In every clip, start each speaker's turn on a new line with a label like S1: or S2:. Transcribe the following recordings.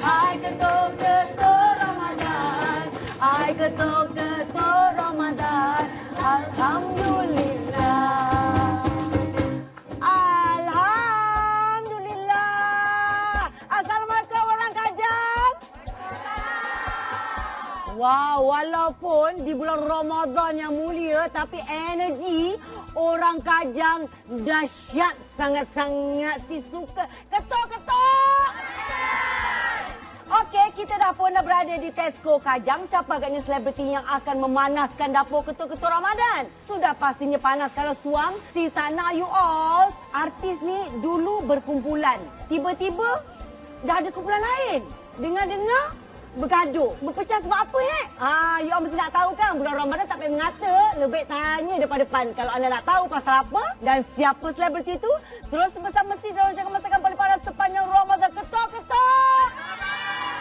S1: Hai ketuk-ketuk Ramadan Hai ketuk-ketuk Ramadan Alhamdulillah. Alhamdulillah. Assalamualaikum orang Kajang. Wow, walaupun di bulan Ramadan yang mulia tapi energi orang Kajang dahsyat sangat-sangat si suka. Ketuk-ketuk! Kita dah pun dah berada di Tesco Kajang. Siapa agaknya selebriti yang akan memanaskan dapur ketuk-ketuk Ramadan? Sudah pastinya panas kalau suang. Si Sana you all. Artis ni dulu berkumpulan. Tiba-tiba dah ada kumpulan lain. Dengar-dengar bergaduh. Berpecah sebab apa eh? Ah, you all mesti nak tahu kan bulan Ramadan tak payah mengata. Lebih tanya depan-depan kalau anda nak tahu pasal apa dan siapa selebriti itu. Terus bersama si dalam jangan masakan paling panas sepanjang Ramadan.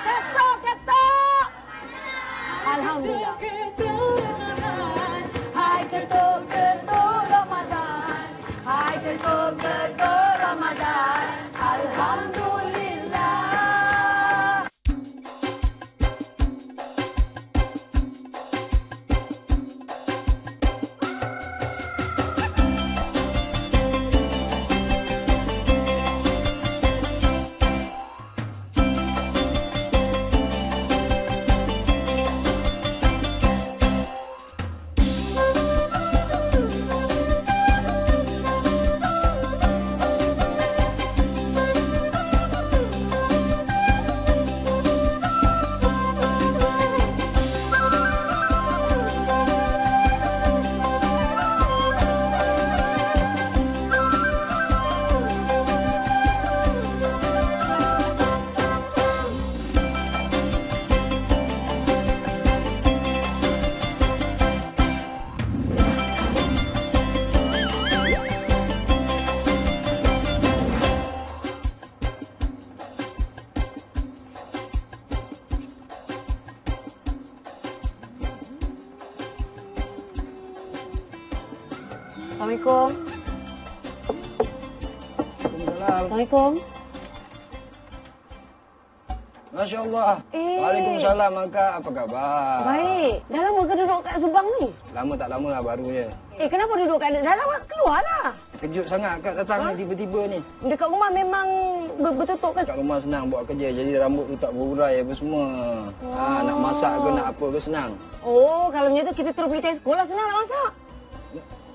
S1: Ketuk-ketuk! Ketuk-ketuk! Alhamdulillah. Hai Assalamualaikum. Assalamualaikum.
S2: Masya Allah.
S1: Eh.
S2: Waalaikumsalam Maka. Apa khabar?
S1: Baik. Dah lama ke duduk kat Subang ni?
S2: Lama tak lama lah baru je.
S1: Eh, kenapa duduk kat Dah lama keluar lah.
S2: Kejut sangat kat datang ni tiba-tiba ni.
S1: Dekat rumah memang ber- bertutup ke?
S2: Kat rumah senang buat kerja. Jadi rambut tu tak berurai apa semua. Ha, nak masak ke nak apa ke senang.
S1: Oh, kalau macam tu kita terus pergi Tesco lah senang nak masak.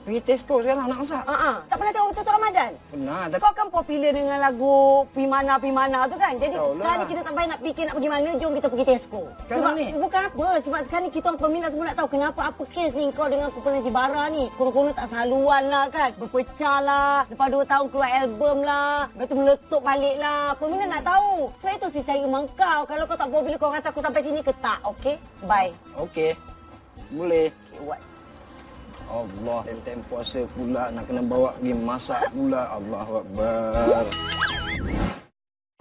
S2: Pergi Tesco sekarang nak masak.
S1: Ha ah. Tak pernah tengok tutup Ramadan?
S2: Pernah. Tapi
S1: Kau kan popular dengan lagu Pimana Pimana tu kan. Jadi
S2: Tahu lah.
S1: sekarang ni kita tak payah nak fikir nak pergi mana, jom kita pergi Tesco. Sebab
S2: ni?
S1: bukan apa, sebab sekarang ni kita orang peminat semua nak tahu kenapa apa kes ni kau dengan kumpulan Jibara ni. Kono-kono tak selaluan lah kan. Berpecah lah. Lepas dua tahun keluar album lah. Lepas tu meletup balik lah. Peminat nak tahu. Sebab itu saya cari rumah kau. Kalau kau tak popular kau rasa aku sampai sini ke tak? Okay? Bye.
S2: okey. Boleh.
S1: Okay, what?
S2: Allah, tem-tem puasa pula nak kena bawa pergi masak pula. Allahu Akbar.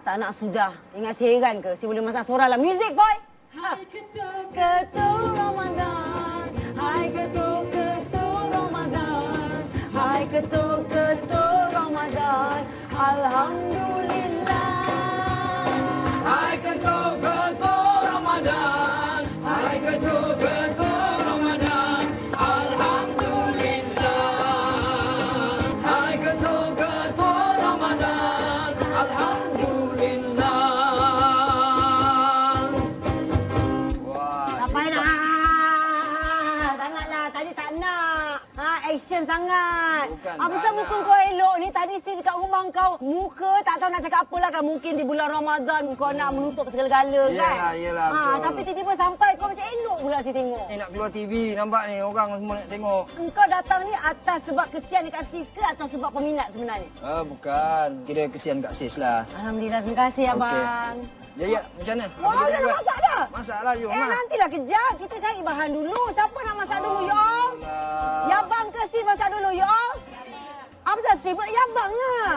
S1: Tak nak sudah. Ingat si Heran ke? Si boleh masak seorang lah. Music, boy!
S3: Hai ketuk
S1: Ketuk Ramadan Hai ketuk ketuk Ramadan Hai ketuk ketuk Ramadan Alhamdulillah Muka kau elok ni Tadi si dekat rumah kau Muka tak tahu nak cakap apa lah kan Mungkin di bulan Ramadan Kau nak menutup segala-gala kan
S2: Yelah, yelah,
S1: ha,
S2: betul.
S1: Tapi tiba-tiba sampai Kau macam elok pula si tengok
S2: Ni nak keluar TV nampak ni orang semua nak tengok.
S1: Engkau datang ni atas sebab kesian dekat sis ke atau sebab peminat sebenarnya?
S2: Ah bukan, kira kesian kat sis lah.
S1: Alhamdulillah, terima kasih
S2: Okey.
S1: abang.
S2: Ya ya, macam mana?
S1: Wah,
S2: Apa
S1: dah nak masak dah?
S2: Masak lah, jom
S1: Eh,
S2: lah.
S1: nantilah kejap. Kita cari bahan dulu. Siapa nak masak dulu, ya?
S2: Alah.
S1: Ya bang ke sis masak dulu, ya? Apa pasal sis? Ya bang lah.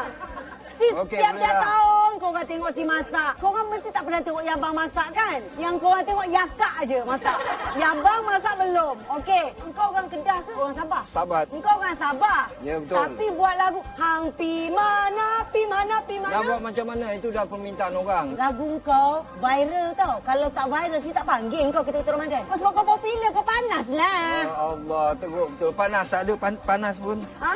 S2: Okey,
S1: tiap-tiap
S2: boleh lah.
S1: tahun kau tengok si masak. Kau orang mesti tak pernah tengok Yabang masak kan? Yang kau orang tengok Yakak aje masak. Yabang masak belum. Okey, engkau orang Kedah ke orang Sabah?
S2: Sabat.
S1: Engkau orang Sabah.
S2: Ya, betul.
S1: Tapi buat lagu Hang pi mana pi mana mana, pi
S2: Nak
S1: mana?
S2: buat macam mana? Itu dah permintaan orang.
S1: Lagu kau viral tau. Kalau tak viral, si tak panggil kau ketua-ketua Ramadan. Kau sebab kau popular, kau panas lah.
S2: Ya Allah, teruk betul. Panas ada pan panas pun.
S1: Ha?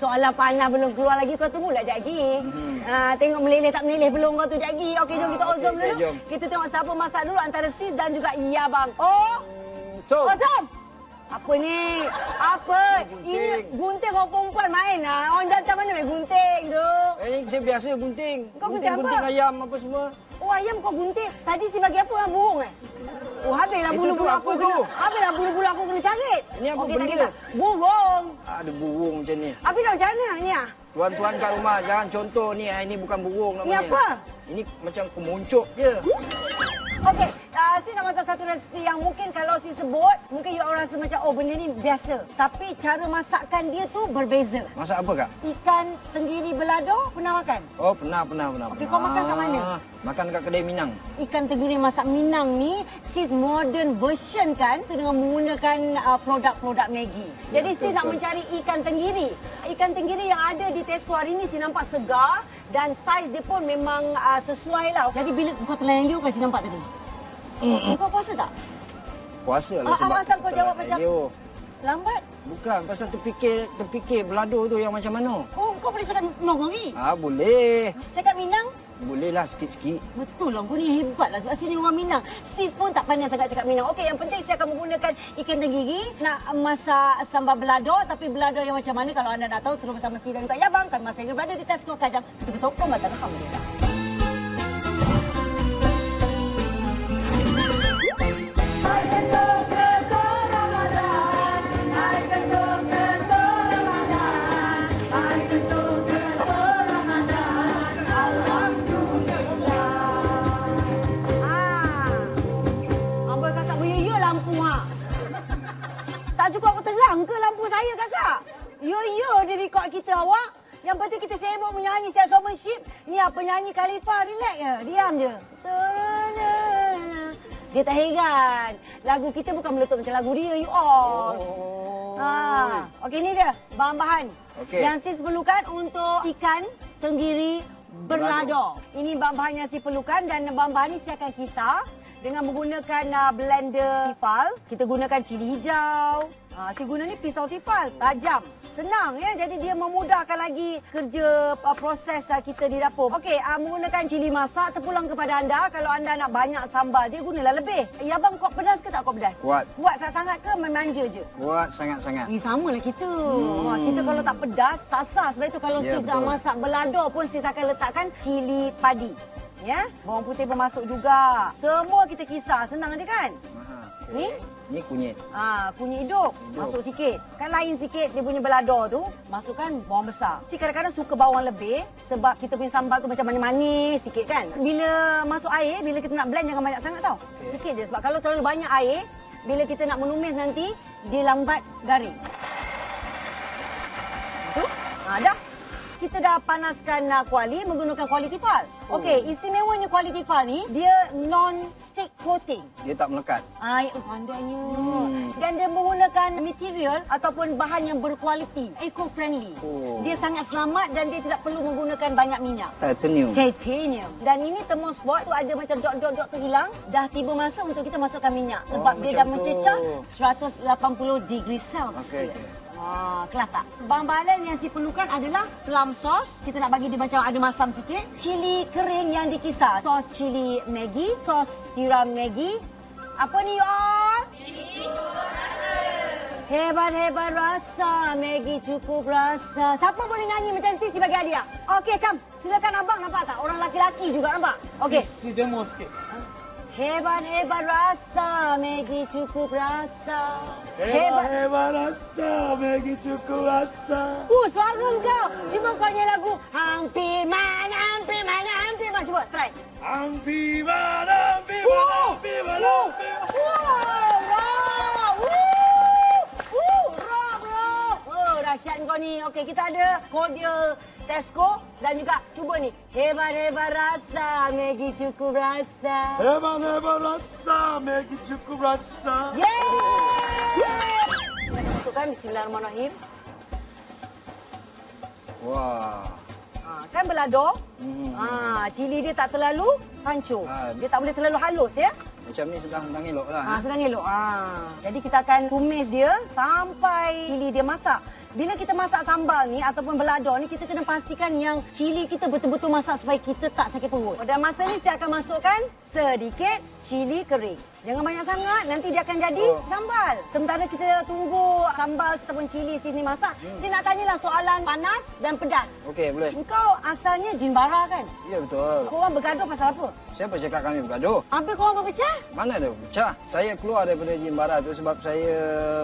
S1: Soalan panas belum keluar lagi, kau tunggulah sekejap lagi.
S2: Mhm.
S1: Ha, tengok meleleh tak meleleh belum kau tu lagi. Okey, jom
S2: Ah,
S1: kita
S2: okey,
S1: ozom
S2: okey,
S1: dulu.
S2: jom.
S1: Kita tengok siapa masak dulu antara sis dan juga iya bang. Oh,
S2: So,
S1: Ozom! Apa ni? Apa?
S2: Gunting.
S1: Ini gunting orang perempuan main lah. Orang jantan mana main gunting tu?
S2: eh, saya biasa gunting.
S1: Kau gunting apa?
S2: gunting ayam apa semua.
S1: Oh ayam kau gunting. Tadi si bagi apa? Burung eh? Oh habislah bulu-bulu aku
S2: tu?
S1: Habislah bulu-bulu aku kena carit.
S2: Ini apa
S1: tak
S2: benda?
S1: Burung.
S2: Ada burung macam ni.
S1: Habis dah macam mana ni ah?
S2: Tuan-tuan kat rumah jangan contoh ni. ah, Ini bukan burung
S1: Ni
S2: namanya.
S1: apa?
S2: Ini macam kemuncuk je.
S1: Okey, si nak masak satu resipi yang mungkin kalau si sebut, mungkin you orang rasa macam oh benda ni biasa. Tapi cara masakkan dia tu berbeza.
S2: Masak apa kak?
S1: Ikan tenggiri belado pernah makan?
S2: Oh pernah pernah pernah.
S1: Okey, kau makan kat mana?
S2: Makan kat kedai Minang.
S1: Ikan tenggiri masak Minang ni sis modern version kan tu dengan menggunakan uh, produk-produk Maggi. Jadi sis
S2: betul,
S1: nak mencari ikan tenggiri. Ikan tenggiri yang ada di Tesco hari ni sis nampak segar dan saiz dia pun memang uh, sesuai lah. Jadi bila kau telan dia kan sis nampak tadi? Kau puasa tak?
S2: Puasa lah
S1: Ah,
S2: sebab.
S1: asal kau jawab macam-
S2: radio.
S1: Lambat?
S2: Bukan, pasal terfikir terfikir belado tu yang macam mana.
S1: Oh, kau boleh cakap nongol lagi?
S2: Ah boleh.
S1: Cakap Minang?
S2: Boleh lah sikit-sikit.
S1: Betul lah, kau ni hebat lah sebab sini orang Minang. Sis pun tak pandai sangat cakap Minang. Okey, yang penting saya akan menggunakan ikan tenggiri nak masak sambal belado. Tapi belado yang macam mana kalau anda nak tahu terus bersama Sis dan juga Yabang. Kami masih berada di Tesco Kajang. Kita ketopong mata Alhamdulillah. Rekod kita awak. Yang penting kita sibuk menyanyi siap showmanship. Ni apa nyanyi Khalifa relax je. Diam je. Dia tak heran. Lagu kita bukan meletup macam lagu dia, you all.
S2: Oh.
S1: Ha. Okey ni dia bahan-bahan
S2: Okey.
S1: yang sis perlukan untuk ikan tenggiri berlado. Ini bahan-bahan yang sis perlukan dan bahan-bahan ni saya akan kisar dengan menggunakan uh, blender tifal. Kita gunakan cili hijau. Ha, si guna ni pisau tifal, tajam. Senang ya, jadi dia memudahkan lagi kerja uh, proses uh, kita di dapur. Okey, uh, menggunakan cili masak terpulang kepada anda. Kalau anda nak banyak sambal, dia gunalah lebih. Ya abang kuat pedas ke tak kuat pedas?
S2: Kuat.
S1: Kuat sangat-sangat ke memanja je?
S2: Kuat sangat-sangat.
S1: Ni sama lah kita. Hmm. Ha, kita kalau tak pedas, tak sah. Sebab itu kalau
S2: Ya,
S1: sis
S2: betul.
S1: masak belado pun sis akan letakkan cili padi. Ya, bawang putih pun masuk juga. Semua kita kisar, senang je kan?
S2: Aha.
S1: Ni?
S2: Ni kunyit.
S1: Ha, kunyit hidup,
S2: Hidup.
S1: masuk sikit. Kan lain sikit dia punya belado tu, masukkan bawang besar. Si kadang-kadang suka bawang lebih sebab kita punya sambal tu macam manis-manis sikit kan. Bila masuk air, bila kita nak blend jangan banyak sangat tau.
S2: Okey.
S1: Sikit je sebab kalau terlalu banyak air, bila kita nak menumis nanti, dia lambat garing. Tu. Ha, dah. Kita dah panaskan uh, kuali menggunakan kuali tifal.
S2: Oh.
S1: Okey, istimewanya kuali tifal ni, dia non-stick coating.
S2: Dia tak melekat.
S1: Ay, oh, pandainya.
S2: Hmm.
S1: Dan dia menggunakan material ataupun bahan yang berkualiti, eco-friendly.
S2: Oh.
S1: Dia sangat selamat dan dia tidak perlu menggunakan banyak minyak.
S2: Titanium.
S1: Titanium. Dan ini thermosport tu ada macam dot-dot-dot tu hilang. Dah tiba masa untuk kita masukkan minyak. Sebab
S2: Oh,
S1: dia dah mencecah 180 degree Celsius.
S2: Okey.
S1: Ah, kelas tak? Bahan-bahan yang saya perlukan adalah plum sauce. Kita nak bagi dia macam ada masam sikit. Cili kering yang dikisar. Sos cili Maggi. Sos tiram Maggi. Apa ni you all? Hebat-hebat rasa, Maggi cukup rasa. Siapa boleh nyanyi macam Sisi bagi hadiah? Okey, come. Silakan abang nampak tak? Orang laki-laki juga nampak? Okey.
S3: Si demo sikit.
S1: Hebat-hebat rasa, Maggi cukup rasa.
S3: Hebat hebat rasa, Maggi cukup rasa.
S1: Uh, suara kau. Cuba kau nyanyi lagu. Hampir mana, hampir mana, hampir mana. Cuba, try.
S3: Ampi mana, ampi mana, mana, ampi mana.
S1: Woo. Woo, raw, bro. Oh, dahsyat kau ni. Okey, kita ada kode Tesco dan juga cuba ni. Hebat-hebat rasa, Maggi cukup rasa.
S3: Hebat hebat rasa, Maggi cukup rasa.
S1: Yeay! Silakan masukkan. Bismillahirrahmanirrahim.
S2: Wah.
S1: Ha, kan belado.
S2: Hmm.
S1: Ah, cili dia tak terlalu hancur.
S2: Ah.
S1: Dia tak boleh terlalu halus ya.
S2: Macam ni sedang sedang elok lah.
S1: Ah, sedang elok. Ah. Jadi kita akan tumis dia sampai cili dia masak. Bila kita masak sambal ni ataupun belado ni kita kena pastikan yang cili kita betul-betul masak supaya kita tak sakit perut. Dan masa ni saya akan masukkan sedikit cili kering. Jangan banyak sangat nanti dia akan jadi
S2: Oh.
S1: sambal. Sementara kita tunggu sambal ataupun cili sini masak,
S2: Hmm.
S1: saya nak tanyalah soalan panas dan pedas.
S2: Okey, boleh.
S1: Kau asalnya Jimbara kan?
S2: Ya betul.
S1: Korang bergaduh pasal apa?
S2: Siapa cakap kami bergaduh?
S1: Habis korang berpecah?
S2: Mana ada pecah? Saya keluar daripada Jimbara tu sebab saya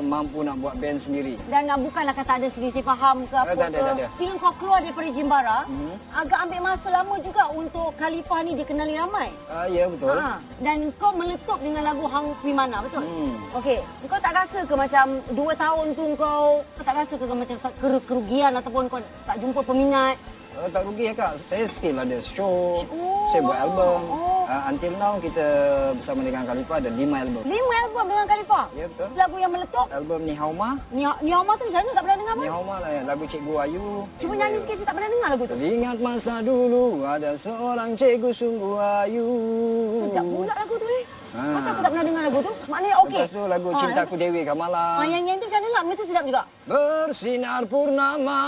S2: mampu nak buat band sendiri.
S1: Dan uh, bukanlah kata ada selisih faham ke apa
S2: Eh, tak ada,
S1: ke.
S2: tak ada.
S1: Bila kau keluar daripada Jimbara,
S2: Mhm.
S1: agak ambil masa lama juga untuk Khalifah ni dikenali ramai.
S2: Ah, ya betul.
S1: Ha, dan kau meletup dengan lagu Hang Pimana, betul?
S2: Hmm.
S1: Okey, kau tak rasa ke macam dua tahun tu kau, kau tak rasa ke macam ker- kerugian ataupun kau tak jumpa peminat?
S2: Uh, tak rugi ya kak. Saya still ada show.
S1: Oh.
S2: Saya buat album.
S1: Oh.
S2: Uh, until now kita bersama dengan Khalifah ada lima album.
S1: Lima album dengan Khalifah?
S2: Ya betul.
S1: Lagu yang meletup?
S2: Album Ni Hauma.
S1: Ni, ni tu macam mana? Tak pernah dengar
S2: Ni
S1: pun?
S2: Hauma lah ya. Lagu Cikgu Ayu.
S1: Cuma nyanyi sikit, saya tak pernah dengar lagu tu.
S2: Teringat masa dulu ada seorang cikgu sungguh ayu.
S1: Sedap pula lagu tu ni.
S2: Ha.
S1: Masa aku tak pernah dengar lagu tu? Maknanya okey.
S2: Lepas tu lagu
S1: Ha,
S2: Cintaku Dewi Kamala.
S1: Ah, yang yang tu macam mana lah? Mesti sedap juga.
S2: Bersinar purnama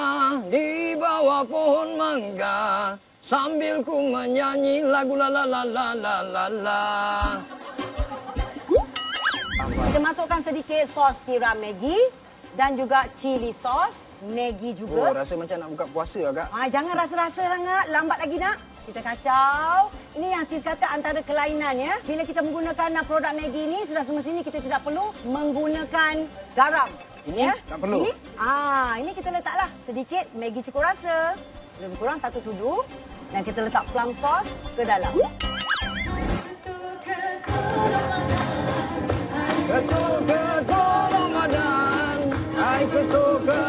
S2: di bawah pohon mangga sambil ku menyanyi lagu la la la la la la la.
S1: Kita masukkan sedikit sos tiram Maggi dan juga cili sos Maggi
S2: Oh,
S1: juga.
S2: rasa macam nak buka puasa agak.
S1: Ah, jangan rasa-rasa sangat, lambat lagi nak. Kita kacau. Ini yang sis kata antara kelainan ya. Bila kita menggunakan produk Maggi ini, sudah semestinya kita tidak perlu menggunakan garam.
S2: Ini tak perlu?
S1: Ini, ah, ini kita letaklah sedikit Maggi cukup rasa. Lebih kurang satu sudu. Dan kita letak plum sauce ke dalam.
S2: Ketuk ketuk Ramadan, ketuk ketuk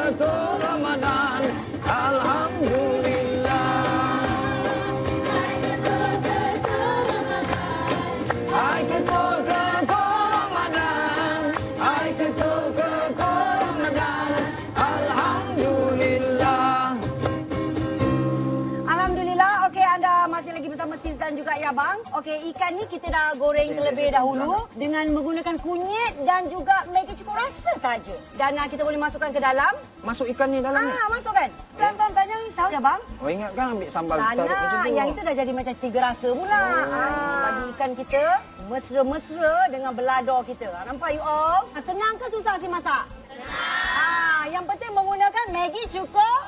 S1: ikan ni kita dah goreng terlebih dahulu dengan menggunakan kunyit dan juga Maggi cukup rasa saja. Dan uh, kita boleh masukkan ke dalam.
S2: Masuk ikan ni dalam ni.
S1: Ah, masukkan. Pelan-pelan jangan risau Yabang.
S2: Oh ingat kan ambil sambal taruh macam tu.
S1: yang itu dah jadi macam tiga rasa pula.
S2: Oh.
S1: Ah, bagi ikan kita mesra-mesra dengan belado kita. Ah, Nampak you all? Ah, Senang ke susah si masak? Senang. Ah, yang penting menggunakan Maggi cukup.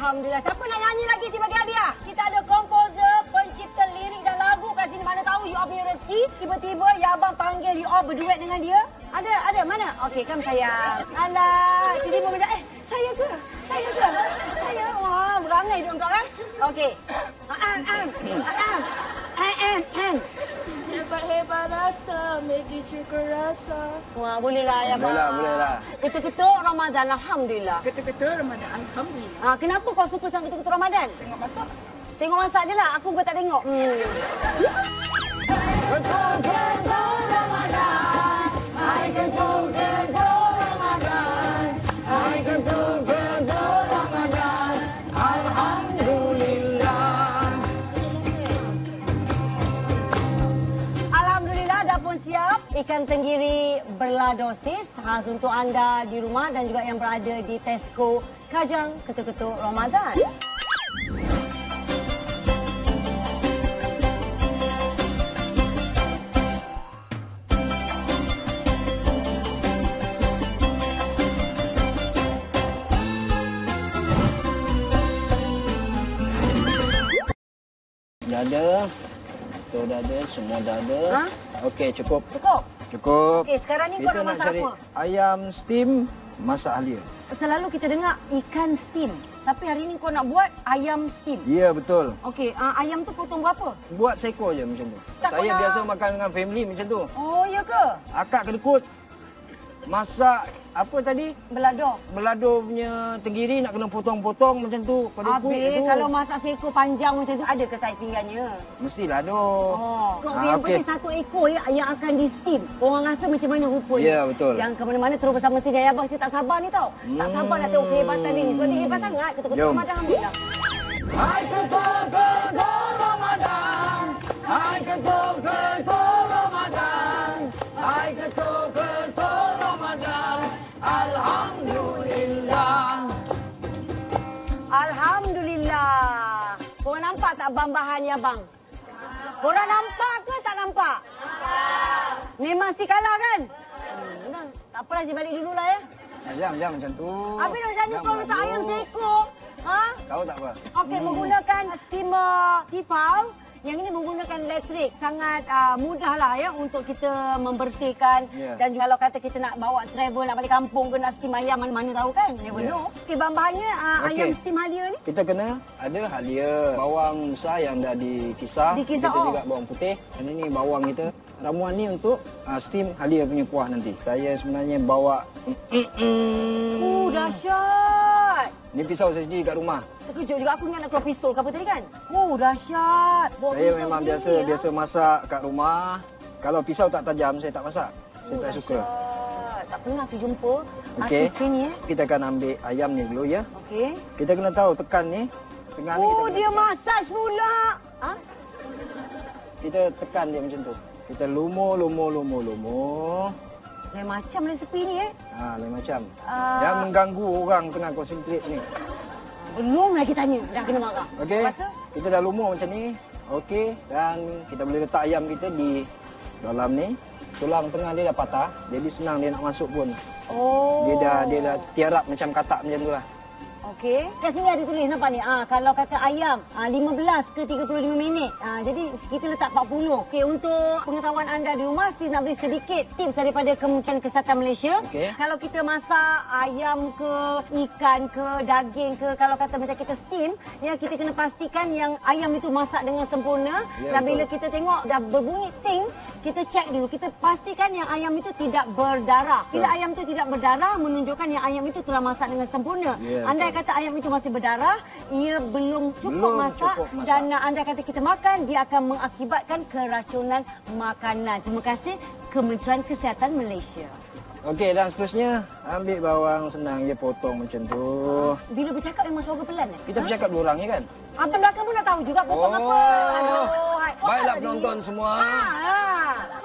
S1: Alhamdulillah. Siapa nak nyanyi lagi si bagi hadiah? Kita ada komposer, pencipta lirik dan lagu kat sini. Mana tahu you all punya rezeki. Tiba-tiba ya abang panggil you all berduet dengan dia. Ada, ada. Mana? Okey, kam sayang. Alah, tiba-tiba macam, eh, saya ke? Saya ke? Saya? Wah, berangai dong kau kan? Okey. Ahem, ahem, ahem. Ahem, ahem.
S4: Hebat-hebat rasa, Maggi cukup rasa.
S1: Wah, boleh lah ya,
S2: Boleh lah, boleh lah.
S1: Ketuk-ketuk Ramadan, Alhamdulillah.
S4: Ketua-ketua Ramadan, Alhamdulillah.
S1: Ah, kenapa kau suka sangat ketuk-ketuk Ramadan?
S4: Tengok masak.
S1: Tengok masak je lah. Aku pun tak tengok. Hmm.
S2: Ketuk ketuk Ramadan, hai ketuk
S1: Ikan tenggiri berladosis khas untuk anda di rumah dan juga yang berada di Tesco Kajang Ketuk-Ketuk Ramadan.
S2: Dada, tu dada, semua dada.
S1: Ha?
S2: Okey, cukup.
S1: Cukup?
S2: Cukup.
S1: Okey, sekarang ni kau
S2: Kita
S1: nak
S2: nak
S1: masak
S2: cari
S1: apa?
S2: ayam steam masak halia.
S1: Selalu kita dengar ikan steam. Tapi hari ni kau nak buat ayam steam.
S2: Ya, betul.
S1: Okey, uh, ayam tu potong berapa?
S2: Buat seekor je macam tu.
S1: Tak
S2: Saya biasa makan dengan family macam tu.
S1: Oh, ya ke?
S2: Akak kedekut. Masak apa tadi?
S1: Belado.
S2: Belado punya tenggiri nak kena potong-potong macam tu pada kuih
S1: Habis
S2: tu.
S1: kalau masak seekor panjang macam tu ada ke side pinggangnya?
S2: Mestilah doh.
S1: Oh.
S2: Ah,
S1: yang
S2: okey.
S1: penting satu ekor ya, yang akan di steam. Orang rasa macam mana rupanya.
S2: Ya, betul.
S1: Jangan ke mana-mana terus bersama si Jaya Abang. Saya tak sabar ni tau. Tak sabar nak tengok kehebatan ni. Sebab dia hebat sangat. Ketua-ketua
S2: Jom.
S1: Ramadan ambil lah.
S2: Hai ketua-ketua Ramadan. Hai ketua-ketua
S1: nampak tak bambahannya abang? Korang nampak ke tak nampak? Memang si kalah kan? Hmm, tak apalah si balik dulu lah ya.
S2: Ah, Jangan, jangan macam tu.
S1: Habis nak jadi
S2: Jangan
S1: kau letak ayam seekor. Ha?
S2: Tahu tak apa?
S1: Okey, menggunakan steamer Tefal. Yang ini menggunakan elektrik. Sangat uh, mudah lah ya untuk kita membersihkan.
S2: Ya.
S1: Dan juga kalau kata kita nak bawa travel, nak balik kampung ke nak steam ayam, mana-mana tahu kan? Never
S2: Ya.
S1: know. Okey, bahan-bahannya uh,
S2: Okey.
S1: ayam steam halia ni.
S2: Kita kena ada halia, bawang besar yang dah dikisar.
S1: Dikisar,
S2: kita
S1: oh.
S2: juga bawang putih. Dan ini bawang kita. Ramuan ni untuk uh, steam halia punya kuah nanti. Saya sebenarnya bawa
S1: Uh, dahsyat.
S2: Ni pisau saya sendiri kat rumah.
S1: Terkejut juga aku ingat nak keluar pistol ke apa tadi kan? Oh, dahsyat. Bawa
S2: Saya memang
S1: sendiri,
S2: biasa
S1: ya?
S2: biasa masak kat rumah. Kalau pisau tak tajam saya tak masak. Saya
S1: Oh,
S2: tak suka.
S1: dahsyat. Tak pernah saya jumpa
S2: Okey.
S1: artis ni eh.
S2: Kita akan ambil ayam ni dulu ya.
S1: Okey.
S2: Kita kena tahu tekan ni. Tengah ni kita
S1: Oh, dia masaj pula. Ha?
S2: Kita tekan dia macam tu. Kita lumur, lumur, lumur, lumur.
S1: Lain macam resepi ni eh.
S2: Ha, lain macam.
S1: Ah.
S2: Yang mengganggu orang tengah konsentrate ni.
S1: Belum lagi tanya. Dah kena marah.
S2: Okey. Kita dah lumur macam ni. Okey. Dan kita boleh letak ayam kita di dalam ni. Tulang tengah dia dah patah. Jadi senang dia nak masuk pun.
S1: Oh.
S2: Dia dah dia dah tiarap macam katak macam tu lah.
S1: Okey. Kat sini ada tulis nampak ni. Ah kalau kata ayam ah 15 ke 35 minit. Ah jadi kita letak 40. Okey untuk pengetahuan anda di rumah sis nak beri sedikit tips daripada Kementerian Kesihatan Malaysia.
S2: Okey.
S1: Kalau kita masak ayam ke ikan ke daging ke kalau kata macam kita steam ya kita kena pastikan yang ayam itu masak dengan sempurna
S2: Ya,
S1: dan
S2: betul.
S1: bila kita tengok dah berbunyi ting kita cek dulu kita pastikan yang ayam itu tidak berdarah. Bila
S2: Betul.
S1: ayam itu tidak berdarah menunjukkan yang ayam itu telah masak dengan sempurna.
S2: Ya,
S1: Andai
S2: betul.
S1: kata ayam itu masih berdarah, ia belum cukup
S2: Belum
S1: masak
S2: cukup masak.
S1: dan andai kata kita makan, dia akan mengakibatkan keracunan makanan. Terima kasih Kementerian Kesihatan Malaysia.
S2: Okey dan seterusnya ambil bawang senang je potong macam tu.
S1: Bila bercakap memang suara pelan eh?
S2: Kita bercakap dua orang je kan?
S1: Abang belakang pun dah tahu juga potong apa. Aduh, hai. Oh,
S2: Baiklah penonton semua.
S1: Ah, ah.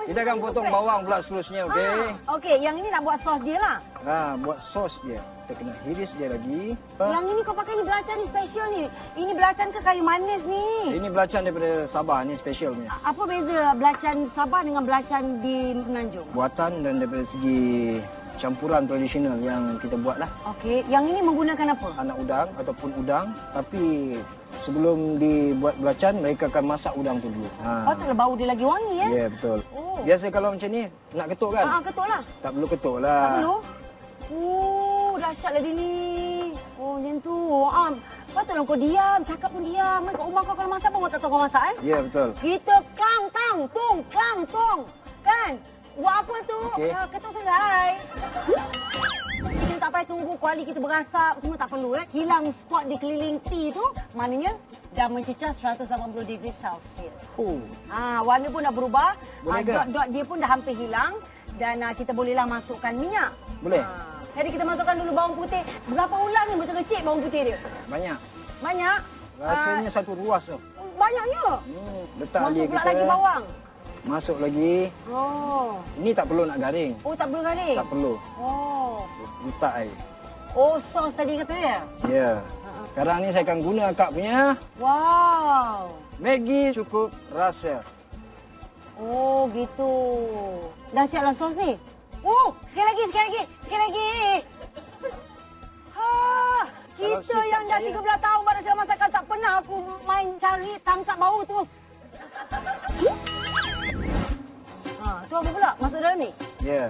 S2: Kita akan potong bawang pula seterusnya okey.
S1: Ah, Okey, yang ini nak buat sos dia lah.
S2: Ha buat sos dia. Kita kena iris dia lagi.
S1: Yang ini kau pakai ni belacan ni special ni. Ini belacan ke kayu manis ni?
S2: Ini belacan daripada Sabah ni special punya.
S1: Apa beza belacan Sabah dengan belacan di Semenanjung?
S2: Buatan dan daripada segi campuran tradisional yang kita buat lah.
S1: Okey, yang ini menggunakan apa?
S2: Anak udang ataupun udang. Tapi sebelum dibuat belacan, mereka akan masak udang tu dulu.
S1: Oh, tak bau dia lagi wangi
S2: Ya,
S1: eh?
S2: yeah, betul.
S1: Oh.
S2: Biasa kalau macam ni, nak ketuk kan?
S1: Ah, ah, ketuk lah.
S2: Tak perlu ketuk lah.
S1: Tak perlu. Oh, dahsyat lah dia ni. Oh, macam tu. Ah, patutlah kau diam. Cakap pun diam. Kat rumah kau kalau masak pun kau tak tahu kau masak eh?
S2: Ya, betul.
S1: Kita klang tang tung klang tung. Kan? Buat apa tu?
S2: Okey.
S1: Ah, ketuk selai. Tak payah tunggu kuali kita berasap. Semua tak perlu eh. Hilang spot di keliling T tu. Maknanya dah mencecah 180 degree Celsius.
S2: Oh.
S1: Ah, warna pun dah berubah.
S2: Boleh
S1: Ah, dot-dot dia pun dah hampir hilang dan ah, kita bolehlah masukkan minyak.
S2: Boleh?
S1: Ah, jadi kita masukkan dulu bawang putih. Berapa ulang ni macam kecil bawang putih dia?
S2: Banyak.
S1: Banyak?
S2: Rasanya satu ruas tu.
S1: Banyaknya.
S2: Hmm, letak
S1: Masuk pula
S2: kita.
S1: lagi bawang.
S2: Masuk lagi.
S1: Oh.
S2: Ini tak perlu nak garing.
S1: Oh, tak perlu garing?
S2: Tak perlu.
S1: Oh.
S2: Letak air.
S1: Oh, sos tadi kata ya?
S2: Ya. Sekarang ni saya akan guna akak punya
S1: Wow.
S2: Maggi cukup rasa.
S1: Oh, gitu. Dah siap lah sos ni? Oh, sekali lagi, sekali lagi, sekali lagi. Ha, kita yang dah
S2: percaya-
S1: 13 tahun pada saya masakan tak pernah aku main cari tangkap bau tu. Ha, tu apa pula? Masuk dalam ni?
S2: Ya.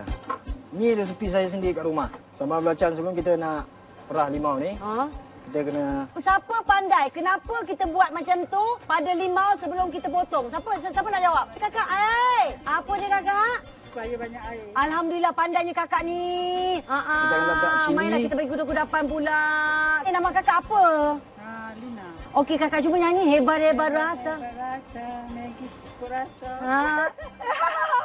S2: Ni resepi saya sendiri kat rumah. Sambal belacan sebelum kita nak perah limau ni,
S1: Ha?
S2: kita kena
S1: Siapa pandai? Kenapa kita buat macam tu pada limau sebelum kita potong? Siapa siapa nak jawab? Kakak, ai. Apa dia kakak?
S4: supaya banyak air.
S1: Alhamdulillah pandainya kakak ni. Ha ah.
S2: Kita akan letak cili.
S1: Mainlah kita bagi kuda-kudapan pula. Eh nama kakak apa?
S4: Ha, Lina.
S1: Okey kakak cuba nyanyi hebat-hebat rasa.
S4: Rasa, Maggi cukup rasa.
S1: Ha.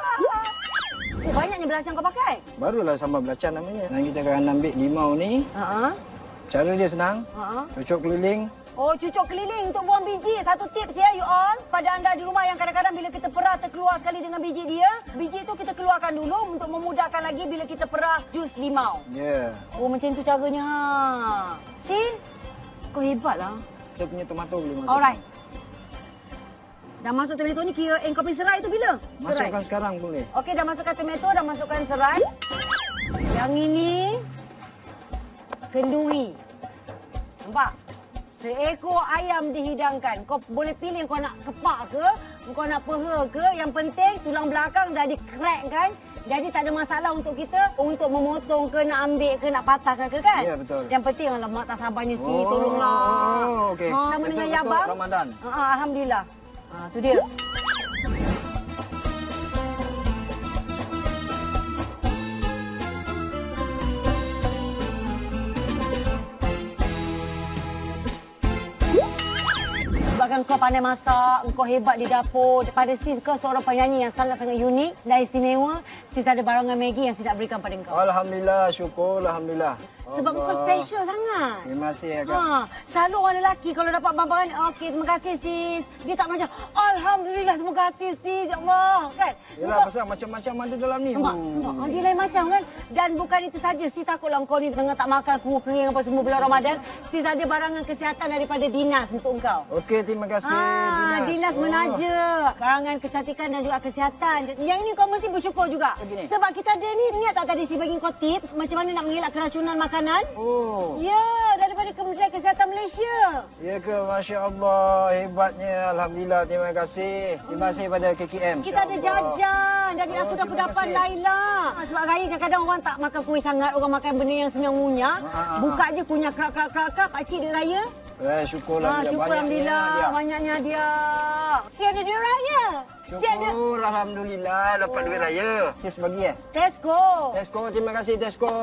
S1: Oh, banyaknya beras yang kau pakai.
S2: Barulah sambal belacan namanya. Dan kita akan ambil limau ni.
S1: Ha ah.
S2: Cara dia senang.
S1: Ha ah.
S2: Cucuk keliling.
S1: Oh, cucuk keliling untuk buang biji. Satu tips ya, you all. Pada anda di rumah yang kadang-kadang bila kita perah terkeluar sekali dengan biji dia. Biji itu kita keluarkan dulu untuk memudahkan lagi bila kita perah jus limau.
S2: Ya. Yeah.
S1: Oh, macam tu caranya. Ha. See? Kau hebat lah.
S2: Kita punya tomato boleh masuk.
S1: Alright. Dah masuk tomato ni kira eh, kopi serai tu bila? Serai.
S2: Masukkan sekarang boleh.
S1: Okey, dah masukkan tomato, dah masukkan serai. Yang ini kenduri. Nampak? Seekor ayam dihidangkan. Kau boleh pilih kau nak kepak ke, kau nak peha ke. Yang penting tulang belakang dah di crack kan. Jadi tak ada masalah untuk kita untuk memotong ke, nak ambil ke, nak patahkan ke kan?
S2: Ya, betul.
S1: Yang penting lemak tak sabarnya si,
S2: Oh,
S1: tolonglah.
S2: oh, okey.
S1: Ha, nama dengan
S2: Betul-betul
S1: Yabang.
S2: Ramadan.
S1: Ha, ha, Alhamdulillah. Ha, tu dia. Sebabkan kau pandai masak, kau hebat di dapur. Pada sis kau seorang penyanyi yang sangat-sangat unik dan istimewa. Sis ada barangan Maggie yang sis nak berikan pada kau.
S2: Alhamdulillah, syukur. Alhamdulillah.
S1: Sebab kau special sangat.
S2: Terima kasih, Akak.
S1: Ha, selalu orang lelaki kalau dapat barangan, okey terima kasih sis. Dia tak macam, Alhamdulillah terima kasih sis. Ya Allah. Kan?
S2: Yelah, pasal macam-macam ada dalam ni.
S1: Nampak? Nampak? Oh, dia lain macam kan? Dan bukan itu saja. Si takutlah kau ni tengah tak makan kuah kering apa semua bulan Ramadan. Sis ada barangan kesihatan daripada Dinas untuk kau.
S2: Okey, terima kasih,
S1: Ah,
S2: Dinas.
S1: Dinas
S2: Oh.
S1: menaja barangan kecantikan dan juga kesihatan. Yang ini kau mesti bersyukur juga.
S2: Begini.
S1: Sebab kita ada ni, niat tak tadi si bagi kau tips macam mana nak mengelak keracunan makanan?
S2: Oh,
S1: Ya, daripada Kementerian Kesihatan Malaysia.
S2: ya ke? Masya Allah, hebatnya. Alhamdulillah, terima kasih. Terima kasih pada KKM.
S1: Kita ada jajan dari
S2: Oh,
S1: aku
S2: terima
S1: dapat
S2: kasih.
S1: Laila. Sebab raya kadang-kadang orang tak makan kuih sangat, orang makan benda yang senang ngunyah.
S2: Ah, ah, ah.
S1: Buka je kunyah kerak kerak kerak kerak pakcik duit raya.
S2: Eh, syukurlah.
S1: Ah,
S2: dia.
S1: syukur
S2: Banyaknya
S1: alhamdulillah
S2: dia.
S1: banyaknya dia. Si ada duit raya. Ada
S2: Syukur, Alhamdulillah. Dapat duit raya. Sis bagi eh?
S1: Tesco.
S2: Tesco, terima kasih Tesco.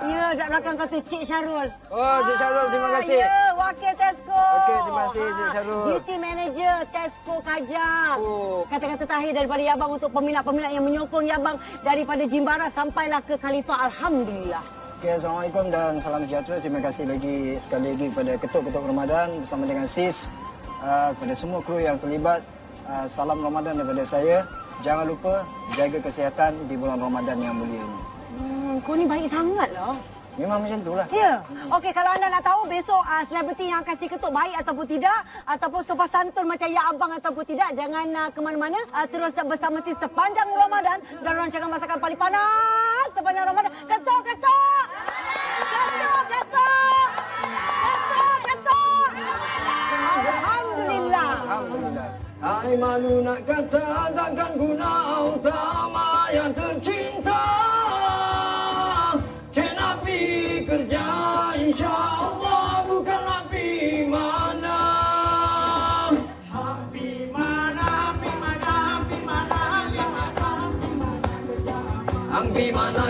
S1: Ya, kat belakang kau tu Cik Syarul.
S2: Oh, Cik Syarul, terima kasih.
S1: Ya, wakil Tesco.
S2: Okey, terima kasih, Cik Syarul.
S1: Duty Manager Tesco Kajang.
S2: Oh.
S1: Kata-kata terakhir daripada Yabang untuk peminat-peminat yang menyokong Yabang daripada Jimbara sampailah ke Khalifah. Alhamdulillah.
S2: Okay, Assalamualaikum dan salam sejahtera. Terima kasih lagi sekali lagi kepada Ketuk-Ketuk Ramadan bersama dengan SIS. Uh, kepada semua kru yang terlibat, uh, salam Ramadan daripada saya. Jangan lupa jaga kesihatan di bulan Ramadan yang mulia ini.
S1: Hmm, kau ni baik sangat lah.
S2: Memang macam itulah.
S1: Ya. Okey, kalau anda nak tahu besok uh, selebriti yang akan si ketuk baik ataupun tidak ataupun sopan santun macam ya abang ataupun tidak, jangan uh, ke mana-mana. Uh, terus bersama si sepanjang Ramadan dan rancangan masakan paling panas sepanjang Ramadan. Ketuk, ketuk! Ketuk, ketuk! Ketuk, ketuk! Alhamdulillah.
S2: Alhamdulillah. Hai malu nak kata takkan guna utama yang tercinta.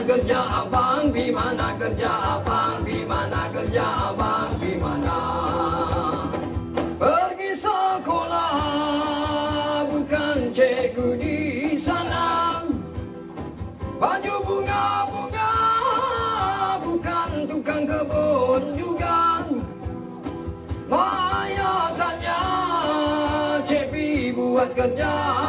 S2: Kerja abang, bi mana kerja abang, bi mana kerja abang, bi mana. Pergi sekolah bukan cikgu di sana. Baju bunga-bunga bukan tukang kebun juga. Maya tanya, Cik Pi buat kerja